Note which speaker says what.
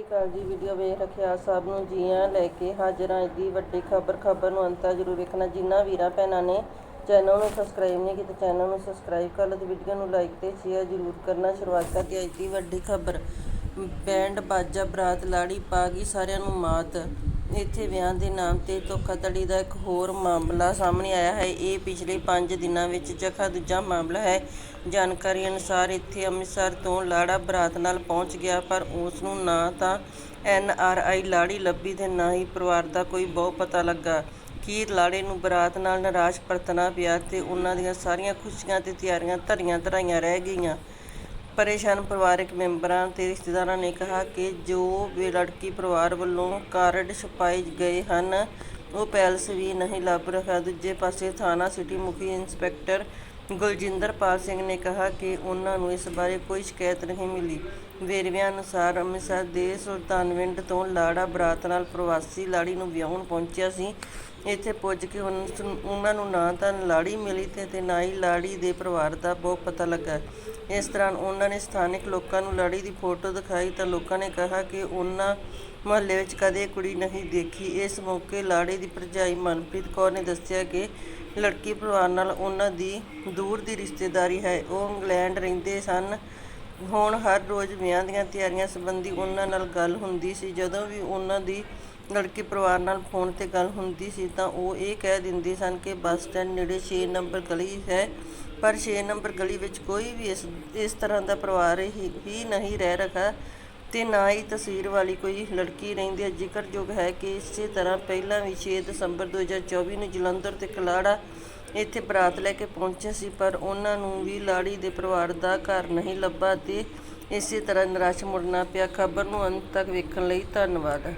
Speaker 1: ਸਤਿ ਸ਼੍ਰੀ ਅਕਾਲ ਜੀ ਵੀਡੀਓ ਵੇਖ ਰਖਿਆ ਸਭ ਨੂੰ, ਜੀਆਂ ਲੈ ਕੇ ਹਾਜ਼ਰ ਹਾਂ। ਦੀ ਵੱਡੀ ਖਬਰ ਖਬਰ ਨੂੰ ਅੰਤਾ ਜ਼ਰੂਰ ਵੇਖਣਾ। ਜਿਨ੍ਹਾਂ ਵੀਰਾਂ ਭੈਣਾਂ ਨੇ ਚੈਨਲ ਨੂੰ ਸਬਸਕ੍ਰਾਈਬ ਨਹੀਂ ਕੀਤਾ ਚੈਨਲ ਨੂੰ ਸਬਸਕ੍ਰਾਈਬ ਕਰ ਲਓ ਤੇ ਵੀਡੀਓ ਨੂੰ ਲਾਈਕ ਤੇ ਸ਼ੇਅਰ ਜ਼ਰੂਰ ਕਰਨਾ। ਸ਼ੁਰੂਆਤ ਕਰਦੇ ਅੱਜ ਦੀ ਵੱਡੀ ਖਬਰ। ਬੈਂਡ, ਬਾਜਾ, ਬਰਾਤ, ਲਾੜੀ ਪਾ ਗਈ ਸਾਰਿਆਂ ਨੂੰ ਮਾਤ। ਇੱਥੇ ਵਿਆਹ ਦੇ ਨਾਮ ਤੇ ਧੋਖਾਧੜੀ ਦਾ ਇੱਕ ਹੋਰ ਮਾਮਲਾ ਸਾਹਮਣੇ ਆਇਆ ਹੈ। ਇਹ ਪਿਛਲੇ 5 ਦਿਨਾਂ ਵਿੱਚ ਜਖਾ ਦੂਜਾ ਮਾਮਲਾ ਹੈ। ਜਾਣਕਾਰੀ ਅਨੁਸਾਰ ਇੱਥੇ ਅੰਮ੍ਰਿਤਸਰ ਤੋਂ ਲਾੜਾ ਬਰਾਤ ਨਾਲ ਪਹੁੰਚ ਗਿਆ, ਪਰ ਉਸ ਨੂੰ ਨਾ ਤਾਂ ਐਨ ਆਰ ਆਈ ਲਾੜੀ ਲੱਭੀ ਤੇ ਨਾ ਹੀ ਪਰਿਵਾਰ ਦਾ ਕੋਈ ਬਹੁ ਪਤਾ ਲੱਗਾ। ਅਖੀਰ ਲਾੜੇ ਨੂੰ ਬਰਾਤ ਨਾਲ ਨਿਰਾਸ਼ ਪਰਤਣਾ ਪਿਆ ਤੇ ਉਹਨਾਂ ਦੀਆਂ ਸਾਰੀਆਂ ਖੁਸ਼ੀਆਂ ਤੇ ਤਿਆਰੀਆਂ ਧਰੀਆਂ ਧਰਾਈਆਂ ਰਹਿ ਗਈਆਂ। ਪਰੇਸ਼ਾਨ ਪਰਿਵਾਰਕ ਮੈਂਬਰਾਂ ਅਤੇ ਰਿਸ਼ਤੇਦਾਰਾਂ ਨੇ ਕਿਹਾ ਕਿ ਜੋ ਵੀ ਲੜਕੀ ਪਰਿਵਾਰ ਵੱਲੋਂ ਕਾਰਡ ਛਪਾਏ ਗਏ ਹਨ, ਉਹ ਪੈਲਸ ਵੀ ਨਹੀਂ ਲੱਭ ਰਿਹਾ। ਦੂਜੇ ਪਾਸੇ ਥਾਣਾ ਸਿਟੀ ਮੁਖੀ ਇੰਸਪੈਕਟਰ ਗੁਲਜਿੰਦਰਪਾਲ ਸਿੰਘ ਨੇ ਕਿਹਾ ਕਿ ਉਹਨਾਂ ਨੂੰ ਇਸ ਬਾਰੇ ਕੋਈ ਸ਼ਿਕਾਇਤ ਨਹੀਂ ਮਿਲੀ। ਵੇਰਵਿਆਂ ਅਨੁਸਾਰ ਅੰਮ੍ਰਿਤਸਰ ਦੇ ਸੁਲਤਾਨਵਿੰਡ ਤੋਂ ਲਾੜਾ ਬਰਾਤ ਨਾਲ ਪ੍ਰਵਾਸੀ ਲਾੜੀ ਨੂੰ ਵਿਆਹਣ ਪਹੁੰਚਿਆ ਸੀ। ਇੱਥੇ ਪੁੱਜ ਕੇ ਉਹਨਾਂ ਨੂੰ ਨਾ ਤਾਂ ਲਾੜੀ ਮਿਲੀ ਤੇ ਤੇ ਨਾ ਹੀ ਲਾੜੀ ਦੇ ਪਰਿਵਾਰ ਦਾ ਬਹੁਤ ਪਤਾ ਲੱਗਾ। ਇਸ ਦੌਰਾਨ ਉਹਨਾਂ ਨੇ ਸਥਾਨਕ ਲੋਕਾਂ ਨੂੰ ਲਾੜੀ ਦੀ ਫੋਟੋ ਦਿਖਾਈ ਤਾਂ ਲੋਕਾਂ ਨੇ ਕਿਹਾ ਕਿ ਉਹਨਾਂ ਮੁਹੱਲੇ ਵਿੱਚ ਕਦੇ ਕੁੜੀ ਨਹੀਂ ਦੇਖੀ। ਇਸ ਮੌਕੇ ਲਾੜੀ ਦੀ ਭਰਜਾਈ ਮਨਪ੍ਰੀਤ ਕੌਰ ਨੇ ਦੱਸਿਆ ਕਿ ਲੜਕੀ ਪਰਿਵਾਰ ਨਾਲ ਉਹਨਾਂ ਦੀ ਦੂਰ ਦੀ ਰਿਸ਼ਤੇਦਾਰੀ ਹੈ। ਉਹ ਇੰਗਲੈਂਡ ਰਹਿੰਦੇ ਸਨ। ਹੁਣ ਹਰ ਰੋਜ਼ ਵਿਆਹ ਦੀਆਂ ਤਿਆਰੀਆਂ ਸੰਬੰਧੀ ਉਹਨਾਂ ਨਾਲ ਗੱਲ ਹੁੰਦੀ ਸੀ। ਜਦੋਂ ਵੀ ਉਹਨਾਂ ਦੀ ਲੜਕੀ ਪਰਿਵਾਰ ਨਾਲ ਫੋਨ ਤੇ ਗੱਲ ਹੁੰਦੀ ਸੀ ਤਾਂ ਉਹ ਇਹ ਕਹਿ ਦਿੰਦੇ ਸਨ ਕਿ ਬੱਸ ਸਟੈਂਡ ਨੇੜੇ 6 ਨੰਬਰ ਗਲੀ ਹੈ, ਪਰ 6 ਨੰਬਰ ਗਲੀ ਵਿੱਚ ਕੋਈ ਵੀ ਇਸ ਇਸ ਤਰ੍ਹਾਂ ਦਾ ਪਰਿਵਾਰ ਹੀ ਹੀ ਨਹੀਂ ਰਹਿ ਰਹਾ ਤੇ ਨਾ ਹੀ ਤਸਵੀਰ ਵਾਲੀ ਕੋਈ ਲੜਕੀ ਰਹਿੰਦੀ ਹੈ। ਜ਼ਿਕਰਯੋਗ ਹੈ ਕਿ ਇਸੇ ਤਰ੍ਹਾਂ ਪਹਿਲਾਂ ਵੀ 6 ਦਸੰਬਰ 2024 ਨੂੰ ਜਲੰਧਰ ਤੇ ਕਲਾੜਾ ਇੱਥੇ ਬਰਾਤ ਲੈ ਕੇ ਪਹੁੰਚੇ ਸੀ, ਪਰ ਉਹਨਾਂ ਨੂੰ ਵੀ ਲਾੜੀ ਦੇ ਪਰਿਵਾਰ ਦਾ ਘਰ ਨਹੀਂ ਲੱਭਾ ਤੇ ਇਸੇ ਤਰ੍ਹਾਂ ਨਿਰਾਸ਼ ਮੁੜਨਾ ਪਿਆ। ਖਬਰ ਨੂੰ ਅੰਤ ਤੱਕ ਵੇਖਣ ਲਈ ਧੰਨਵਾਦ।